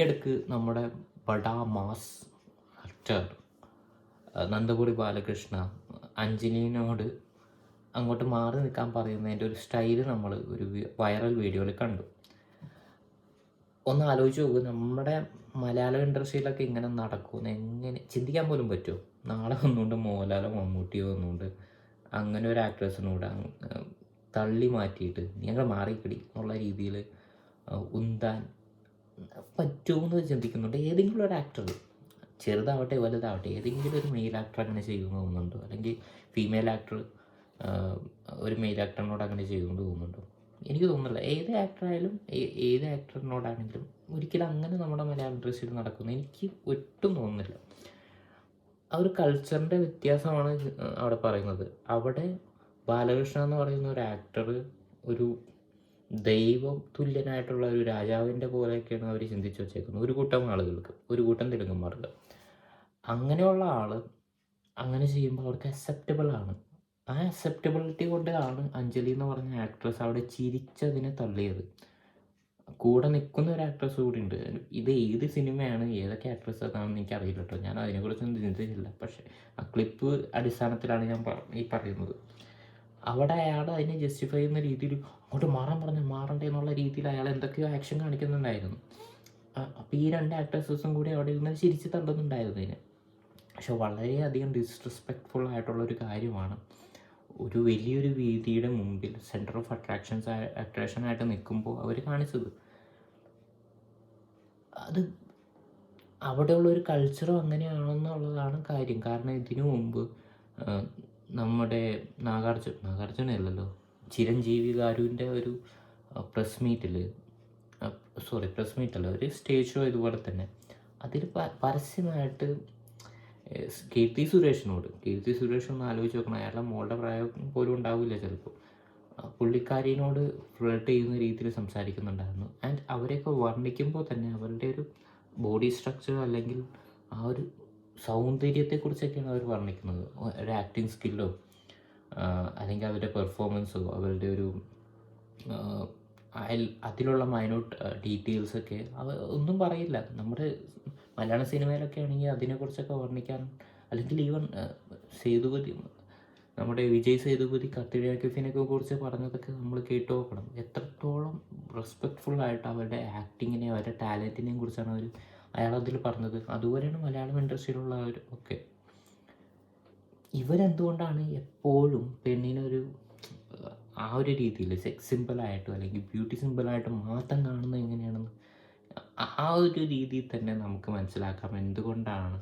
ഇടയ്ക്ക് നമ്മുടെ ബഡാ മാസ് ആക്ടർ നന്ദപുരി ബാലകൃഷ്ണ അഞ്ജലിനോട് അങ്ങോട്ട് മാറി നിൽക്കാൻ പറയുന്നതിന്റെ ഒരു സ്റ്റൈൽ നമ്മൾ ഒരു വൈറൽ വീഡിയോയിൽ കണ്ടു. ഒന്ന് ആലോചിച്ച് നോക്കൂ നമ്മുടെ മലയാളം ഇൻഡസ്ട്രിയിലൊക്കെ ഇങ്ങനെ നടക്കുമെന്ന് എങ്ങനെ ചിന്തിക്കാൻ പോലും പറ്റുമോ? നാളെ വന്നുകൊണ്ട് മോഹൻലാലോ മമ്മൂട്ടിയോ വന്നുകൊണ്ട് അങ്ങനെ ഒരു ആക്ട്രസിനോട് തള്ളി മാറ്റിയിട്ട് ഞങ്ങൾ മാറിക്കിടി എന്നുള്ള രീതിയിൽ ഉന്താൻ പറ്റുമെന്ന് ചിന്തിക്കുന്നുണ്ട്. ഏതെങ്കിലും ഒരു ആക്ടർ ചെറുതാവട്ടെ വലുതാവട്ടെ ഏതെങ്കിലും ഒരു മെയിൽ ആക്ടർ അങ്ങനെ ചെയ്യുമെന്ന് തോന്നുന്നുണ്ടോ? അല്ലെങ്കിൽ ഫീമെയിൽ ആക്ടർ ഒരു മെയിൽ ആക്ടറിനോട് അങ്ങനെ ചെയ്യുമെന്ന് തോന്നുന്നുണ്ടോ? എനിക്ക് തോന്നുന്നില്ല. ഏത് ആക്ടറായാലും ഏത് ആക്ടറിനോടാണെങ്കിലും ഒരിക്കലും അങ്ങനെ നമ്മുടെ മലയാളം ഇൻഡസ്ട്രിയിൽ നടക്കുന്നു എനിക്ക് ഒട്ടും തോന്നുന്നില്ല. ആ ഒരു കൾച്ചറിന്റെ വ്യത്യാസമാണ് അവിടെ പറയുന്നത്. അവിടെ ബാലകൃഷ്ണ എന്ന് പറയുന്ന ഒരു ആക്ടർ ഒരു ദൈവം തുല്യനായിട്ടുള്ള ഒരു രാജാവിന്റെ പോലെയൊക്കെയാണ് അവർ ചിന്തിച്ച് വെച്ചേക്കുന്നത്. ഒരു കൂട്ടം ആളുകൾക്ക് ഒരു കൂട്ടം തെലുങ്കന്മാർക്ക് അങ്ങനെയുള്ള ആൾ അങ്ങനെ ചെയ്യുമ്പോൾ അവർക്ക് അക്സെപ്റ്റബിൾ ആണ്. ആ അക്സെപ്റ്റബിലിറ്റി കൊണ്ടാണ് അഞ്ജലി എന്ന് പറഞ്ഞ ആക്ട്രസ് അവിടെ ചിരിച്ചതിനെ തള്ളിയത്. കൂടെ നിൽക്കുന്ന ഒരു ആക്ട്രസ് കൂടി ഉണ്ട്. ഇത് ഏത് സിനിമയാണ് ഏതൊക്കെ ആക്ട്രസ് അതാണെന്ന് എനിക്ക് അറിയില്ല കേട്ടോ ഞാൻ അതിനെക്കുറിച്ചൊന്നും ചിന്തിച്ചില്ല പക്ഷേ ആ ക്ലിപ്പ് അടിസ്ഥാനത്തിലാണ് ഞാൻ ഈ പറയുന്നത്. അവിടെ അയാൾ അതിനെ ജസ്റ്റിഫൈ ചെയ്യുന്ന രീതിയിൽ അങ്ങോട്ട് മാറാൻ പറഞ്ഞാൽ മാറണ്ടേ എന്നുള്ള രീതിയിൽ അയാൾ എന്തൊക്കെയോ ആക്ഷൻ കാണിക്കുന്നുണ്ടായിരുന്നു. അപ്പോൾ ഈ രണ്ട് ആക്ട്രസസും കൂടി അവിടെ ഇരുന്ന് ചിരിച്ച് തള്ളുന്നുണ്ടായിരുന്നു ഇതിന് പക്ഷെ വളരെയധികം ഡിസ്റെസ്പെക്ട്ഫുൾ ആയിട്ടുള്ളൊരു കാര്യമാണ്. ഒരു വലിയൊരു വേദിയുടെ മുമ്പിൽ സെന്റർ ഓഫ് അട്രാക്ഷൻസ് അട്രാക്ഷൻ ആയിട്ട് നിൽക്കുമ്പോൾ അവർ കാണിച്ചത്. അത് അവിടെയുള്ള ഒരു കൾച്ചറും അങ്ങനെയാണെന്നുള്ളതാണ് കാര്യം. കാരണം ഇതിനു മുമ്പ് നമ്മുടെ നാഗാർജുന നാഗാർജുന അല്ലല്ലോ ചിരഞ്ജീവി ഗാരുവിന്റെ ഒരു പ്രസ് മീറ്റിൽ സോറി പ്രസ് മീറ്റല്ല ഒരു സ്റ്റേജ് ഷോ ഇതുപോലെ തന്നെ. അതിൽ പരസ്യമായിട്ട് കീർത്തി സുരേഷിനോട് കീർത്തി സുരേഷ് ഒന്ന് ആലോചിച്ച് നോക്കണം അയാളുടെ മോളുടെ പ്രായം പോലും ഉണ്ടാവില്ല ചിലപ്പോൾ. പുള്ളിക്കാരിനോട് ഫ്ലേട്ട് ചെയ്യുന്ന രീതിയിൽ സംസാരിക്കുന്നുണ്ടായിരുന്നു. ആൻഡ് അവരെയൊക്കെ വർണിക്കുമ്പോൾ തന്നെ അവരുടെ ഒരു ബോഡി സ്ട്രക്ചർ അല്ലെങ്കിൽ ആ ഒരു സൗന്ദര്യത്തെക്കുറിച്ചൊക്കെയാണ് അവർ വർണിക്കുന്നത്. ഒരു ആക്ടിങ് സ്കില്ലോ അല്ലെങ്കിൽ അവരുടെ പെർഫോമൻസോ അവരുടെ ഒരു അയൽ- അതിലുള്ള മൈന്യൂട്ട് ഡീറ്റെയിൽസൊക്കെ അവ ഒന്നും പറയില്ല. നമ്മുടെ മലയാള സിനിമയിലൊക്കെ ആണെങ്കിൽ അതിനെക്കുറിച്ചൊക്കെ വർണിക്കാൻ അല്ലെങ്കിൽ ഈവൻ സേതുപതി നമ്മുടെ വിജയ് സേതുപതി കത്തിഴക്കിഫിനൊക്കെ കുറിച്ച് പറഞ്ഞതൊക്കെ നമ്മൾ കേട്ടു നോക്കണം. എത്രത്തോളം റെസ്പെക്ട്ഫുൾ ആയിട്ട് അവരുടെ ആക്ടിങ്ങിനെയും അവരുടെ ടാലന്റിനെയും കുറിച്ചാണ് അവർ അയാൾ അതിൽ പറഞ്ഞത്. അതുപോലെയാണ് മലയാളം ഇൻഡസ്ട്രിയിലുള്ളവർ ഒക്കെ. ഇവരെന്തുകൊണ്ടാണ് എപ്പോഴും പെണ്ണിനൊരു ആ ഒരു രീതിയിൽ സെക്സ് സിമ്പിളായിട്ടോ അല്ലെങ്കിൽ ബ്യൂട്ടി സിമ്പിളായിട്ടും മാത്രം കാണുന്നത് എങ്ങനെയാണെന്ന് ആ- ഒരു രീതിയിൽ തന്നെ നമുക്ക് മനസ്സിലാക്കാം. എന്തുകൊണ്ടാണ്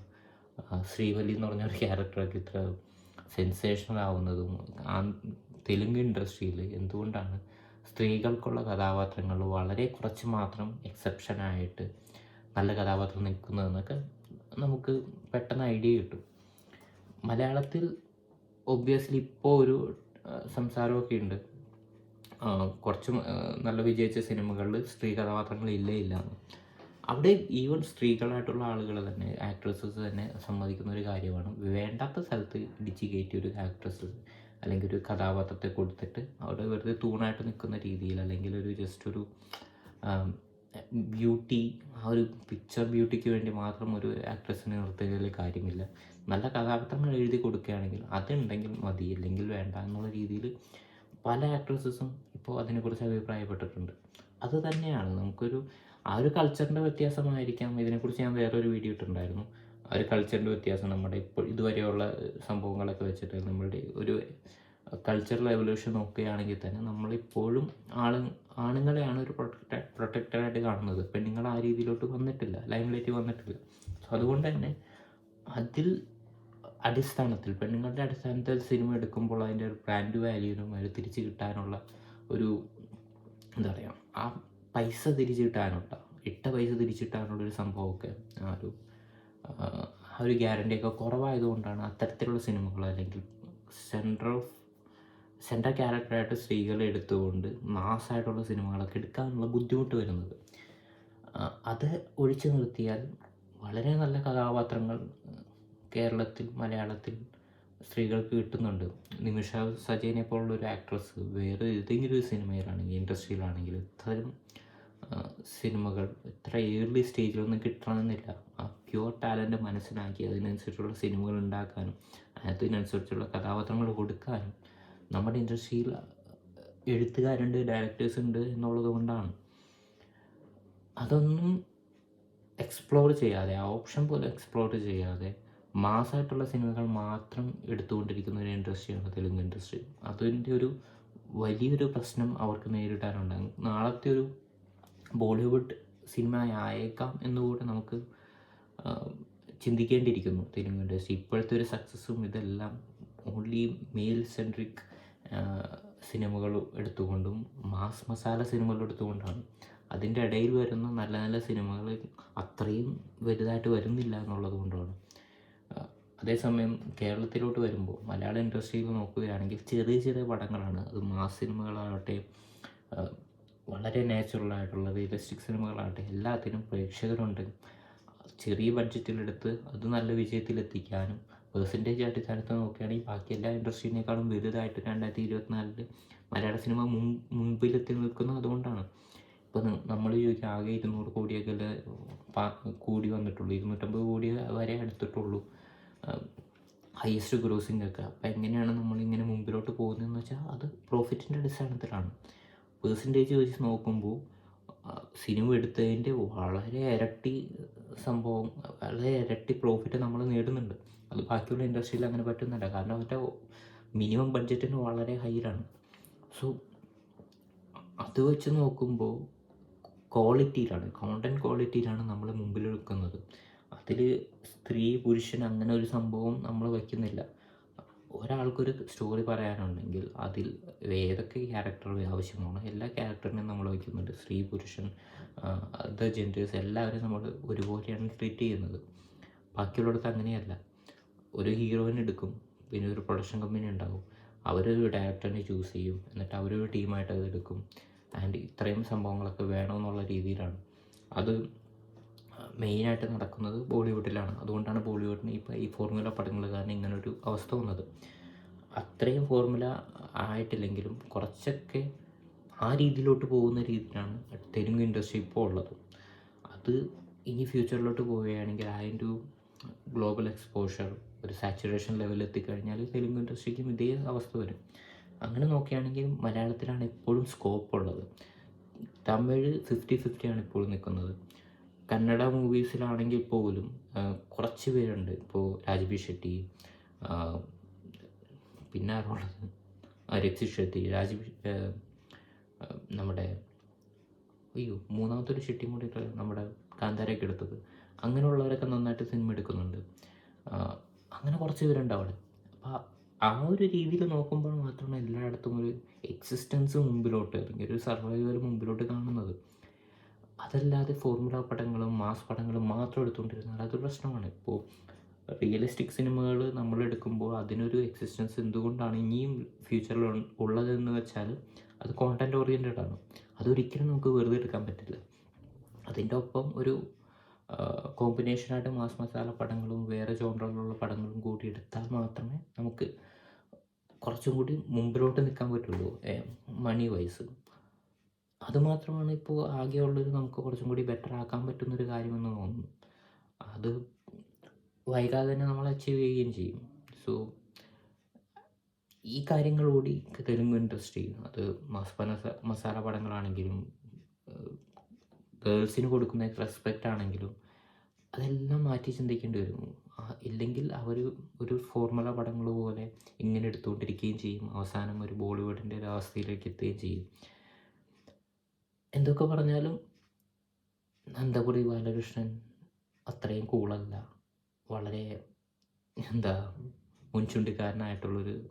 ശ്രീവലി ശ്രീവല്ലി എന്ന് പറഞ്ഞ ഒരു ക്യാരക്ടറൊക്കെ ഇത്ര സെൻസേഷണൽ ആവുന്നതും ആ തെലുങ്ക് ഇൻഡസ്ട്രിയിൽ എന്തുകൊണ്ടാണ് സ്ത്രീകൾക്കുള്ള കഥാപാത്രങ്ങൾ വളരെ കുറച്ച് മാത്രം എക്സെപ്ഷനായിട്ട് നല്ല കഥാപാത്രം നിൽക്കുന്നതെന്നൊക്കെ നമുക്ക് പെട്ടെന്ന് ഐഡിയ കിട്ടും. മലയാളത്തിൽ ഒബ്വിയസ്ലി ഇപ്പോൾ ഒരു സംസാരമൊക്കെ ഉണ്ട്. കുറച്ച് നല്ല വിജയിച്ച സിനിമകളിൽ സ്ത്രീ കഥാപാത്രങ്ങൾ ഇല്ലേ ഇല്ല അവിടെ ഈവൻ സ്ത്രീകളായിട്ടുള്ള ആളുകൾ തന്നെ ആക്ട്രസസ് തന്നെ സമ്മതിക്കുന്ന ഒരു കാര്യമാണ്. വേണ്ടാത്ത സ്ഥലത്ത് ഇടിച്ച് കയറ്റി ഒരു ആക്ട്രസ് അല്ലെങ്കിൽ ഒരു കഥാപാത്രത്തെ കൊടുത്തിട്ട് അവിടെ വെറുതെ തൂണായിട്ട് നിൽക്കുന്ന രീതിയിൽ അല്ലെങ്കിൽ ഒരു ജസ്റ്റ് ഒരു ബ്യൂട്ടി ആ ഒരു പിക്ചർ ബ്യൂട്ടിക്ക് വേണ്ടി മാത്രം ഒരു ആക്ട്രസിനെ നിർത്തുന്നതിൽ കാര്യമില്ല. നല്ല കഥാപാത്രങ്ങൾ എഴുതി കൊടുക്കുകയാണെങ്കിൽ അതുണ്ടെങ്കിൽ മതി അല്ലെങ്കിൽ വേണ്ട എന്നുള്ള രീതിയിൽ പല ആക്ട്രസസും ഇപ്പോൾ അതിനെക്കുറിച്ച് അഭിപ്രായപ്പെട്ടിട്ടുണ്ട്. അത് തന്നെയാണ്. നമുക്കൊരു ആ ഒരു കൾച്ചറിന്റെ വ്യത്യാസമായിരിക്കാം. ഇതിനെക്കുറിച്ച് ഞാൻ വേറൊരു വീഡിയോ ഇട്ടിട്ടുണ്ടായിരുന്നു. ആ ഒരു കൾച്ചറിന്റെ വ്യത്യാസം നമ്മുടെ ഇപ്പോൾ ഇതുവരെയുള്ള സംഭവങ്ങളൊക്കെ വെച്ചിട്ട് നമ്മളുടെ ഒരു കൾച്ചറൽ എവല്യൂഷൻ നോക്കുകയാണെങ്കിൽ തന്നെ നമ്മളിപ്പോഴും ആൾ ആണുങ്ങളെയാണ് ഒരു പ്രൊട്ടക്റ്റ് പ്രൊട്ടക്റ്റഡായിട്ട് കാണുന്നത്. പെണ്ണുങ്ങൾ ആ രീതിയിലോട്ട് വന്നിട്ടില്ല. ലൈംലൈറ്റ് വന്നിട്ടില്ല. സോ അതുകൊണ്ട് തന്നെ അതിൽ അടിസ്ഥാനത്തിൽ പെണ്ണുങ്ങളുടെ അടിസ്ഥാനത്തിൽ സിനിമ എടുക്കുമ്പോൾ അതിന്റെ ഒരു ബ്രാൻഡ് വാല്യൂനും അത് തിരിച്ച് കിട്ടാനുള്ള ഒരു എന്താ പറയുക ആ പൈസ തിരിച്ച് കിട്ടാനുള്ള ഇട്ട പൈസ തിരിച്ച് കിട്ടാനുള്ള ഒരു സംഭവമൊക്കെ ആ ഒരു ആ, ഒരു ഗ്യാരണ്ടിയൊക്കെ കുറവായതുകൊണ്ടാണ് അത്തരത്തിലുള്ള സിനിമകൾ അല്ലെങ്കിൽ സെൻട്രൽ സെൻട്രൽ ക്യാരക്ടറായിട്ട് സ്ത്രീകളെ എടുത്തുകൊണ്ട് മാസ്സായിട്ടുള്ള സിനിമകളൊക്കെ എടുക്കാനുള്ള ബുദ്ധിമുട്ട് വരുന്നത്. അത് ഒഴിച്ചു നിർത്തിയാൽ വളരെ നല്ല കഥാപാത്രങ്ങൾ കേരളത്തിൽ മലയാളത്തിൽ സ്ത്രീകൾക്ക് കിട്ടുന്നുണ്ട്. നിമിഷ സജയനെ പോലുള്ള ഒരു ആക്ട്രസ് വേറെ ഏതെങ്കിലും ഒരു സിനിമയിലാണെങ്കിൽ ഇൻഡസ്ട്രിയിലാണെങ്കിൽ ഇത്തരം സിനിമകൾ ഇത്ര ഏർലി സ്റ്റേജിലൊന്നും കിട്ടണമെന്നില്ല. ആ പ്യുവർ ടാലന്റ് മനസ്സിലാക്കി അതിനനുസരിച്ചുള്ള സിനിമകൾ ഉണ്ടാക്കാനും അതിനനുസരിച്ചുള്ള കഥാപാത്രങ്ങൾ കൊടുക്കാനും നമ്മുടെ ഇൻഡസ്ട്രിയിൽ എഴുത്തുകാരുണ്ട് ഡയറക്ടേഴ്സ് ഉണ്ട് എന്നുള്ളത് കൊണ്ടാണ്. അതൊന്നും എക്സ്പ്ലോർ ചെയ്യാതെ ആ ഓപ്ഷൻ പോലും എക്സ്പ്ലോർ ചെയ്യാതെ മാസമായിട്ടുള്ള സിനിമകൾ മാത്രം എടുത്തുകൊണ്ടിരിക്കുന്ന ഒരു ഇൻഡസ്ട്രിയാണ് തെലുങ്ക് ഇൻഡസ്ട്രി. അതിന്റെ ഒരു വലിയൊരു പ്രശ്നം അവർക്ക് നേരിടാനുണ്ട്. നാളത്തെ ഒരു ബോളിവുഡ് സിനിമ ആയേക്കാം എന്നുകൂടെ നമുക്ക് ചിന്തിക്കേണ്ടിയിരിക്കുന്നു തെലുങ്ക് ഇൻഡസ്ട്രി. ഇപ്പോഴത്തെ ഒരു സക്സസ്സും ഇതെല്ലാം ഓൺലി മെയിൽ സെൻട്രിക് സിനിമകൾ എടുത്തുകൊണ്ടും മാസ് മസാല സിനിമകൾ എടുത്തുകൊണ്ടാണ്. അതിന്റെ ഇടയിൽ വരുന്ന നല്ല നല്ല സിനിമകൾ അത്രയും വലുതായിട്ട് വരുന്നില്ല എന്നുള്ളത് കൊണ്ടാണ്. അതേസമയം കേരളത്തിലോട്ട് വരുമ്പോൾ മലയാള ഇൻഡസ്ട്രിയിൽ നോക്കുകയാണെങ്കിൽ ചെറിയ ചെറിയ പടങ്ങളാണ്. അത് മാസ് സിനിമകളാകട്ടെ വളരെ നാച്ചുറൽ ആയിട്ടുള്ള റിയലിസ്റ്റിക് സിനിമകളാകട്ടെ എല്ലാത്തിനും പ്രേക്ഷകരുണ്ട്. ചെറിയ ബഡ്ജറ്റിലെടുത്ത് അത് നല്ല വിജയത്തിലെത്തിക്കാനും പേഴ്സന്റേജ് അടിസ്ഥാനത്ത് നോക്കുകയാണെങ്കിൽ ബാക്കി എല്ലാ ഇൻഡസ്ട്രീനേക്കാളും വലുതായിട്ട് രണ്ടായിരത്തി ഇരുപത്തിനാലിൽ മലയാള സിനിമ മുൻ മുൻപിലെത്തി നിൽക്കുന്നത് അതുകൊണ്ടാണ്. ഇപ്പോൾ നമ്മൾ ചോദിക്കുക ആകെ ഇരുന്നൂറ് കോടിയൊക്കെ കൂടി വന്നിട്ടുള്ളൂ ഇരുന്നൂറ്റമ്പത് കോടി വരെ അടുത്തിട്ടുള്ളൂ ഹയസ്റ്റ് ഗ്രോസിംഗ് ഒക്കെ. അപ്പോൾ എങ്ങനെയാണ് നമ്മളിങ്ങനെ മുമ്പിലോട്ട് പോകുന്നതെന്ന് വെച്ചാൽ അത് പ്രോഫിറ്റിന്റെ അടിസ്ഥാനത്തിലാണ്. പേഴ്സന്റേജ് വെച്ച് നോക്കുമ്പോൾ സിനിമ എടുത്തതിന്റെ വളരെ ഇരട്ടി സംഭവം വളരെ ഇരട്ടി പ്രോഫിറ്റ് നമ്മൾ നേടുന്നുണ്ട്. അത് ബാക്കിയുള്ള ഇൻഡസ്ട്രിയിൽ അങ്ങനെ പറ്റുന്നില്ല. കാരണം അവരുടെ മിനിമം ബഡ്ജറ്റിന് വളരെ ഹൈയിലാണ് സോ അത് വെച്ച് നോക്കുമ്പോൾ ക്വാളിറ്റിയിലാണ് കോണ്ടന്റ് ക്വാളിറ്റിയിലാണ് നമ്മൾ മുമ്പിൽ അതിൽ സ്ത്രീ പുരുഷൻ അങ്ങനെ ഒരു സംഭവം നമ്മൾ വയ്ക്കുന്നില്ല. ഒരാൾക്കൊരു സ്റ്റോറി പറയാനുണ്ടെങ്കിൽ അതിൽ ഏതൊക്കെ ക്യാരക്ടർ ആവശ്യമാണ് എല്ലാ ക്യാരക്ടറിനെയും നമ്മൾ വയ്ക്കുന്നുണ്ട്. സ്ത്രീ പുരുഷൻ അതർ ജെൻഡേഴ്സ് എല്ലാവരും നമ്മൾ ഒരുപോലെയാണ് ട്രീറ്റ് ചെയ്യുന്നത്. ബാക്കിയുള്ളിടത്ത് അങ്ങനെയല്ല. ഒരു ഹീറോയിൻ എടുക്കും പിന്നെ ഒരു പ്രൊഡക്ഷൻ കമ്പനി ഉണ്ടാകും. അവരൊരു ഡയറക്ടറിനെ ചൂസ് ചെയ്യും എന്നിട്ട് അവരൊരു ടീമായിട്ട് അത് എടുക്കും ആൻഡ് ഇത്രയും സംഭവങ്ങളൊക്കെ വേണമെന്നുള്ള രീതിയിലാണ്. അത് മെയിനായിട്ട് നടക്കുന്നത് ബോളിവുഡിലാണ്. അതുകൊണ്ടാണ് ബോളിവുഡിന് ഇപ്പോൾ ഈ ഫോർമുല പടങ്ങൾ കാരണം ഇങ്ങനൊരു അവസ്ഥ വന്നത്. അത്രയും ഫോർമുല ആയിട്ടില്ലെങ്കിലും കുറച്ചൊക്കെ ആ രീതിയിലോട്ട് പോകുന്ന രീതിയിലാണ് തെലുങ്ക് ഇൻഡസ്ട്രി ഇപ്പോൾ ഉള്ളത്. അത് ഇനി ഫ്യൂച്ചറിലോട്ട് പോവുകയാണെങ്കിൽ അതിന്റെ ഗ്ലോബൽ എക്സ്പോഷർ ഒരു സാച്ചുറേഷൻ ലെവലിൽ എത്തിക്കഴിഞ്ഞാൽ തെലുങ്ക് ഇൻഡസ്ട്രിക്കും ഇതേ അവസ്ഥ വരും. അങ്ങനെ നോക്കുകയാണെങ്കിൽ മലയാളത്തിലാണ് എപ്പോഴും സ്കോപ്പ് ഉള്ളത്. തമിഴ് ഫിഫ്റ്റി ഫിഫ്റ്റിയാണ് ഇപ്പോഴും നിൽക്കുന്നത്. കന്നഡ മൂവീസിലാണെങ്കിൽ പോലും കുറച്ച് പേരുണ്ട്. ഇപ്പോൾ രാജ്ബി ഷെട്ടി പിന്നെ ആരുള്ളത് ആ, രക്ഷിത് ഷെട്ടി രാജ്ബി നമ്മുടെ അയ്യോ മൂന്നാമത്തെ ഒരു ഷെട്ടിയും കൂടി നമ്മുടെ കാന്താരയൊക്കെ എടുത്തത്. അങ്ങനെയുള്ളവരൊക്കെ നന്നായിട്ട് സിനിമ എടുക്കുന്നുണ്ട്. അങ്ങനെ കുറച്ച് പേരുണ്ട് അവിടെ. അപ്പോൾ ആ ഒരു രീതിയിൽ നോക്കുമ്പോൾ മാത്രമാണ് എല്ലായിടത്തും ഒരു എക്സിസ്റ്റൻസ് മുമ്പിലോട്ട് അല്ലെങ്കിൽ ഒരു സർവൈവൽ മുമ്പിലോട്ട് കാണുന്നത്. അതല്ലാതെ ഫോർമുല പടങ്ങളും മാസ് പടങ്ങളും മാത്രം എടുത്തുകൊണ്ടിരുന്നാൽ അത് പ്രശ്നമാണ്. ഇപ്പോൾ റിയലിസ്റ്റിക് സിനിമകൾ നമ്മൾ എടുക്കുമ്പോൾ അതിനൊരു എക്സിസ്റ്റൻസ് എന്തുകൊണ്ടാണ് ഇനിയും ഫ്യൂച്ചറിൽ ഉള്ളതെന്ന് വെച്ചാൽ അത് കോണ്ടന്റ് ഓറിയന്റഡ് ആണ്. അതൊരിക്കലും നമുക്ക് വെറുതെ എടുക്കാൻ പറ്റില്ല. അതിന്റെ ഒപ്പം ഒരു കോമ്പിനേഷനായിട്ട് മാസ് മസാല പടങ്ങളും വേറെ ജോണറിലുള്ള പടങ്ങളും കൂടി എടുത്താൽ മാത്രമേ നമുക്ക് കുറച്ചും കൂടി മുമ്പിലോട്ട് നിൽക്കാൻ പറ്റുള്ളൂ മണി വൈസ് അതുമാത്രമാണ് ഇപ്പോൾ ആകെയുള്ളൊരു നമുക്ക് കുറച്ചും കൂടി ബെറ്റർ ആക്കാൻ പറ്റുന്നൊരു കാര്യമെന്ന് തോന്നുന്നു. അത് വൈകാതെ തന്നെ നമ്മൾ അച്ചീവ് ചെയ്യുകയും ചെയ്യും. സോ ഈ കാര്യങ്ങൾ കൂടി തെലുങ്ക് ഇൻഡസ്ട്രി അത് മസാല മസാല പടങ്ങളാണെങ്കിലും ഗേൾസിന് കൊടുക്കുന്ന റെസ്പെക്റ്റ് ആണെങ്കിലും അതെല്ലാം മാറ്റി ചിന്തിക്കേണ്ടി വരും ഇല്ലെങ്കിൽ അവർ ഒരു ഫോർമുല പടങ്ങൾ പോലെ ഇങ്ങനെ എടുത്തുകൊണ്ടിരിക്കുകയും ചെയ്യും. അവസാനം ഒരു ബോളിവുഡിന്റെ ഒരു അവസ്ഥയിലേക്ക് എത്തുകയും ചെയ്യും. എന്തൊക്കെ പറഞ്ഞാലും നന്ദപുരി ബാലകൃഷ്ണൻ അത്രയും കൂളല്ല. വളരെ എന്താ മുൻചുണ്ടിക്കാരനായിട്ടുള്ളൊരു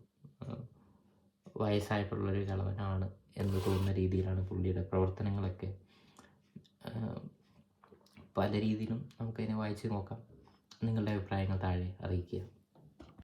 വയസ്സായിട്ടുള്ളൊരു കളവനാണ് എന്ന് തോന്നുന്ന രീതിയിലാണ് പുള്ളിയുടെ പ്രവർത്തനങ്ങളൊക്കെ. പല രീതിയിലും നമുക്കതിനെ വായിച്ച് നോക്കാം. നിങ്ങളുടെ അഭിപ്രായങ്ങൾ താഴെ അറിയിക്കുക.